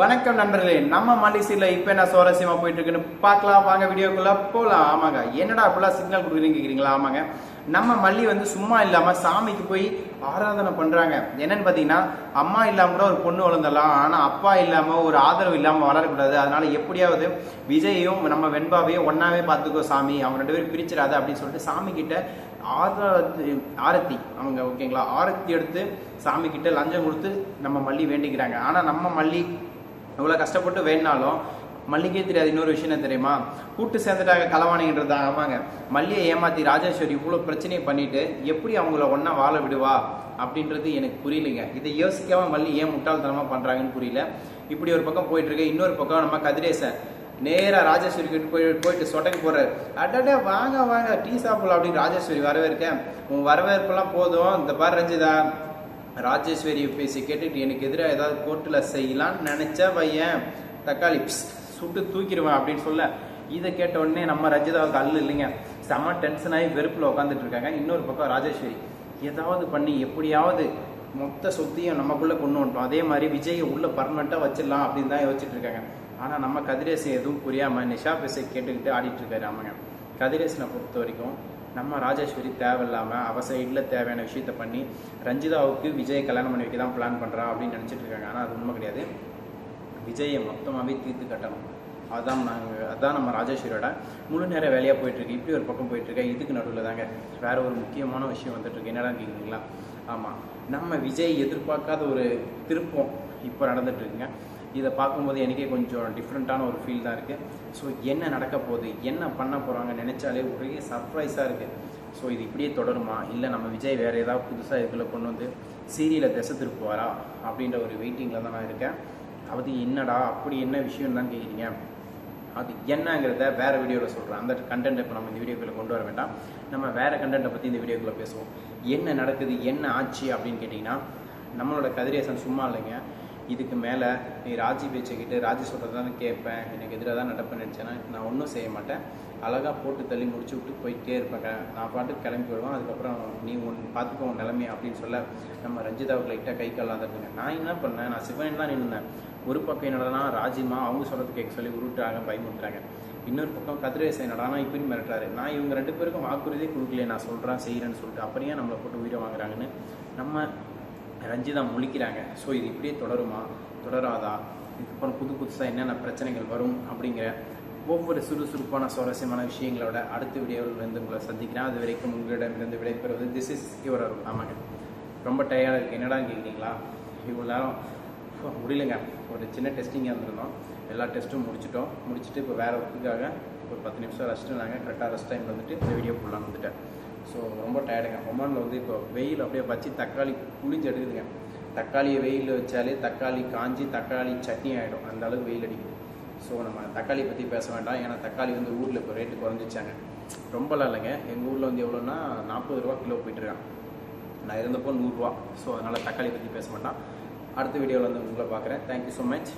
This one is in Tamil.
வணக்கம் நண்பர்களே நம்ம மல்லிசீரில் இப்போ என்ன சுவாரஸ்யமா போயிட்டு இருக்குன்னு பார்க்கலாம். வாங்க வீடியோக்குள்ள போகலாம் ஆமாங்க என்னடா அப்படிலாம் சிக்னல் கொடுக்குறீங்க கேட்குறீங்களா ஆமாங்க. நம்ம மல்லி வந்து சும்மா இல்லாம சாமிக்கு போய் ஆராதனை பண்றாங்க. என்னன்னு பாத்தீங்கன்னா அம்மா இல்லாம கூட ஒரு பொண்ணு வளர்ந்தலாம் ஆனா அப்பா இல்லாம ஒரு ஆதரவு இல்லாம வளரக்கூடாது. அதனால எப்படியாவது விஜயையும் நம்ம வெண்பாவையும் ஒன்னாவே பார்த்துக்கோ சாமி. அவங்க ரெண்டு பேரும் பிரிச்சிடாத அப்படின்னு சொல்லிட்டு சாமி கிட்ட ஆரத்தி ஆரத்தி அவங்க ஓகேங்களா? ஆரத்தி எடுத்து சாமி கிட்ட லஞ்சம் கொடுத்து நம்ம மல்லி வேண்டிக்கிறாங்க. ஆனா நம்ம மல்லி இவ்வளோ கஷ்டப்பட்டு வேணாலும் மல்லிகே தெரியாது. இன்னொரு விஷயம் என்ன தெரியுமா? கூட்டு சேர்ந்துட்டாங்க களவாணின்றது ஆமாங்க. மல்லியை ஏமாத்தி ராஜேஸ்வரி இவ்வளோ பிரச்சனையை பண்ணிட்டு எப்படி அவங்கள ஒன்றா வாழ விடுவா அப்படின்றது எனக்கு புரியலைங்க. இதை யோசிக்காம மல்லி ஏன் முட்டாள்தனமா பண்றாங்கன்னு புரியல. இப்படி ஒரு பக்கம் போயிட்டுருக்கு இன்னொரு பக்கம் நம்ம கதிரேசன் நேராக ராஜேஸ்வரி கிட்ட போய் போயிட்டு சொட்டைக்கு போறாரு. அடடே வாங்க வாங்க டீ சாப்பிடலாம் அப்படின்னு ராஜேஸ்வரி வரவேற்க. உன் வரவேற்பெல்லாம் போதும். இந்த பாரு ரஞ்சிதா. ராஜேஸ்வரி பேசி கேட்டுட்டு எனக்கு எதிராக ஏதாவது கோர்ட்டில் செய்யலாம்னு நினச்சா பையன் தக்காளி சுட்டு தூக்கிடுவேன் அப்படின்னு சொல்ல. இதை கேட்ட உடனே நம்ம ரஜிதாவுக்கு அல்லு இல்லைங்க. செம்ம டென்ஷன் ஆகி வெறுப்பில் உட்காந்துட்டு இருக்காங்க இன்னொரு பக்கம் ராஜேஸ்வரி. ஏதாவது பண்ணி எப்படியாவது மொத்த சொத்தையும் நமக்குள்ளே கொண்டு வந்துட்டோம் அதே மாதிரி விஜயை உள்ளே பர்மனெண்ட்டாக வச்சிடலாம் அப்படின்னு தான் யோசிச்சுட்டு இருக்காங்க. ஆனால் நம்ம கதிரேசன் எதுவும் புரியாமல் நிஷா பேச கேட்டுக்கிட்டு ஆடிட்டு இருக்காரு ஆமாங்க கதிரேசனை பொறுத்த வரைக்கும் நம்ம ராஜேஸ்வரி தேவையில்லாமல் அவ சைடில் தேவையான விஷயத்த பண்ணி ரஞ்சிதாவுக்கு விஜய் கல்யாணம் பண்ணி வைக்க தான் பிளான் பண்ணுறா அப்படின்னு நினச்சிட்டு இருக்காங்க. ஆனால் அது உண்மை கிடையாது. விஜயை மொத்தமாகவே தீர்த்து கட்டணும். அதுதான் நாங்கள் அதுதான் நம்ம ராஜேஸ்வரியோட முழு நேர வேலையாக போயிட்டுருக்கு இப்படி ஒரு பக்கம் போயிட்டுருக்கேன் இதுக்கு நடுவில் தாங்க வேற ஒரு முக்கியமான விஷயம் வந்துட்டுருக்கு என்னடா கேட்குறீங்களா ஆமாம் நம்ம விஜய் எதிர்பார்க்காத ஒரு திருப்பம் இப்போ நடந்துட்டுருக்குங்க இதை பார்க்கும்போது எனக்கே கொஞ்சம் டிஃப்ரெண்ட்டான ஒரு ஃபீல் தான் இருக்குது ஸோ என்ன நடக்க போகுது? என்ன பண்ண போகிறாங்க நினச்சாலே ஒரே சர்ப்ரைஸாக இருக்குது ஸோ இது இப்படியே தொடருமா? இல்லை நம்ம விஜய் வேறு ஏதாவது புதுசாக இதுக்குள்ளே கொண்டு வந்து சீரியலை திசை திருப்புவாரா? அப்படின்ற ஒரு வெயிட்டிங்கில் தான் நான் இருக்கேன். அது என்னடா? அப்படி என்ன விஷயம் தான் கேட்குறீங்க அது என்னங்கிறத வேறு வீடியோவில் சொல்கிறேன் அந்த கண்டென்ட் இப்போ நம்ம இந்த வீடியோக்குள்ளே கொண்டு வர வேண்டாம். நம்ம வேறு கண்டென்ட்டை பற்றி இந்த வீடியோக்குள்ளே பேசுவோம். என்ன நடக்குது? என்ன ஆச்சு? அப்படின்னு கேட்டிங்கன்னா நம்மளோட கதிரேசன் சும்மா இல்லைங்க. இதுக்கு மேலே நீ ராஜி பேச்சுக்கிட்டு ராஜி சொல்கிறது தான் கேட்பேன் எனக்கு எதிராக தான் நடப்பேன் நினச்சேன்னா நான் ஒன்றும் செய்ய மாட்டேன். அழகாக போட்டு தள்ளி முடிச்சு விட்டு போயிட்டே இருப்பேன். நான் பாட்டுக்கு கிளம்பி விடுவேன் அதுக்கப்புறம் நீ ஒன் பார்த்துக்கோ உன் நிலைமை அப்படின்னு சொல்ல நம்ம ரஞ்சிதாவுக்கு லைட்டாக கை கால்லாம் தட்டுங்க நான் என்ன பண்ணேன்? நான் சிவன் தான் நின்றேன் ஒரு பக்கம் என்னடனா ராஜிமா அவங்க சொல்கிறது கேட்க சொல்லி உருட்டுறாங்க பயமுட்டுறாங்க இன்னொரு பக்கம் கதிரேசன் என்னடானா இப்படின்னு மிரட்டுறாரு. நான் இவங்க ரெண்டு பேருக்கும் வாக்குறுதியே கொடுக்கல நான் சொல்கிறேன் செய்கிறேன்னு சொல்லிட்டு அப்படியே நம்மளை போட்டு உயிரை வாங்குறாங்கன்னு? நம்ம ரஞ்சிதா முழிக்கிறாங்க. ஸோ இது இப்படியே தொடருமா? தொடராதா? இதுக்கப்புறம் புது புதுசாக என்னென்ன பிரச்சனைகள் வரும் அப்படிங்கிற ஒவ்வொரு சுறுசுறுப்பான சுவாரஸ்யமான விஷயங்களோட அடுத்த வீடியோவில் வந்து உங்களை சந்திக்கிறேன். அது வரைக்கும் உங்களிடமிருந்து விடைபெறுவது திஸ் இஸ் யுவர் அருள் ஆமாங்க. ரொம்ப டயர்டாக இருக்குது என்னடா கேட்குறீங்களா இவ்வளோ நேரம் முடியலங்க. ஒரு சின்ன டெஸ்டிங்காக இருந்திருந்தோம். எல்லா டெஸ்ட்டும் முடிச்சிட்டோம். முடிச்சுட்டு இப்போ வேறு ஒர்க்குக்காக ஒரு பத்து நிமிஷம் ரெஸ்ட்டு நாங்கள் கரெக்டாக ரெஸ்ட் டைம் வந்துட்டு இந்த வீடியோ ஃபுல்லாக வந்துட்டேன். ஸோ ரொம்ப டயர்டுங்க ஒமானில் வந்து இப்போ வெயில் அப்படியே வச்சு தக்காளி புளிஞ்சு எடுக்குதுங்க. தக்காளியை வெயில் வச்சாலே தக்காளி காஞ்சி தக்காளி சட்னி ஆகிடும் அந்த அளவுக்கு வெயில் அடிக்குது. ஸோ நம்ம தக்காளி பற்றி பேச வேண்டாம். ஏன்னா தக்காளி வந்து ஊரில் இப்போ ரேட்டு குறைஞ்சிச்சாங்க ரொம்பலாம் இல்லைங்க. எங்கள் ஊரில் வந்து எவ்வளோன்னா நாற்பது ரூபா கிலோ போயிட்டுருக்கான் நான் இருந்தப்போ நூறுரூவா ஸோ அதனால் தக்காளி பற்றி பேச மாட்டான். அடுத்த வீடியோவில் வந்து உங்களை பார்க்குறேன். Thank you so much